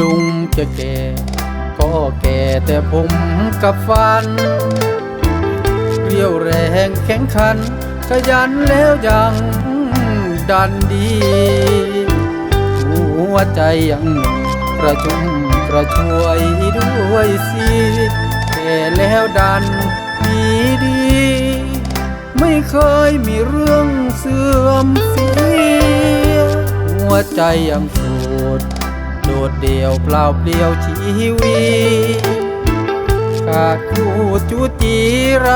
ลุงจะแก่ ก็แก่แต่ผมกับฟันเรียวแรงแข็งขัน ขยันแล้วยังดันดี วใจยังกระชุ่มกระชวยด้วยสิแก่แล้วดันมีดี ไม่เคยมีเรื่องเสื่อมเสียหัวใจยังโสดโดดเดี่ยวเปล่าเปลี่ยวชีวิตขาดคู่จูจีไร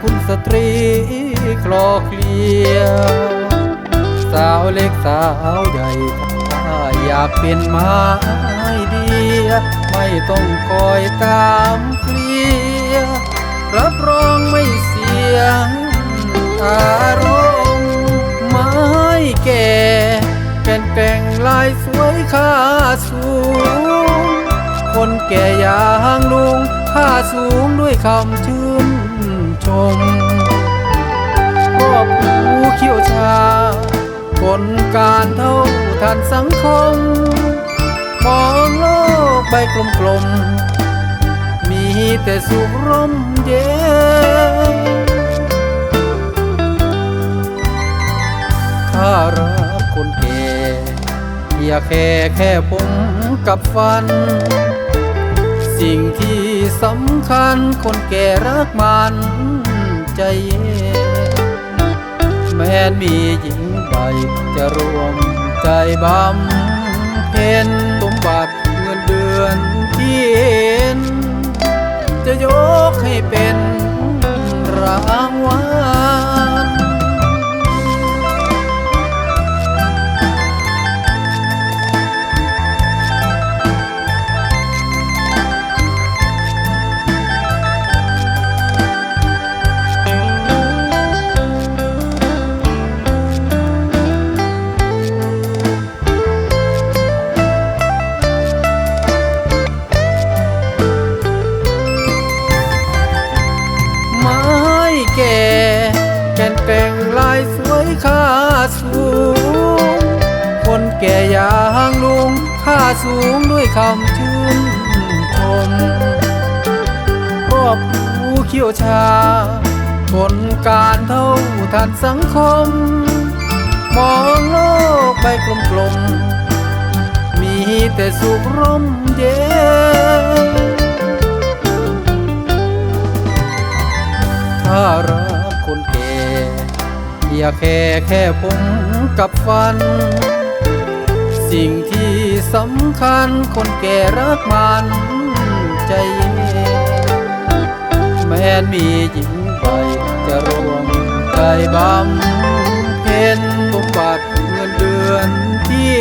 คุณสตรีคลอเคลียสาวเล็กสาวใหญ่ อยากเป็นไม้เดียไม่ต้องคอยตามเคลียรับรองไม่เสียงอารมณ์ไม้แก่แก่นแกร่งลายสวยค่าสูง คนแก่อย่างลุงค่าสูงด้วยคำชื่นชม ทันสังคม มองโลกใบกลมๆ มีแต่สุขร่มเย็นถ้ารักคนแก่อย่าแค่แค่ผมกับฟัน สิ่งที่สำคัญคนแก่รักมันใจเย็นแม้นมีหญิงใดจะรวม ใจบำเพ็ญสมบัติเงินเดือนที่เห็นจะยกให้เป็น สูงด้วยคำชื่นชมครอบผู้เขี้ยวชาคนการเท่าทันสังคม มองโลกใบกลมๆ มีแต่สุขร่มเย็นถ้ารักคนแก่อย่าแค่แค่ผมกับฟัน สิ่งที่ สำคัญคนแก่รักมันใจเย็นแม้นมีหญิงไปจะรวมใจบำเพ็ญบำบาทเงินเดือนที่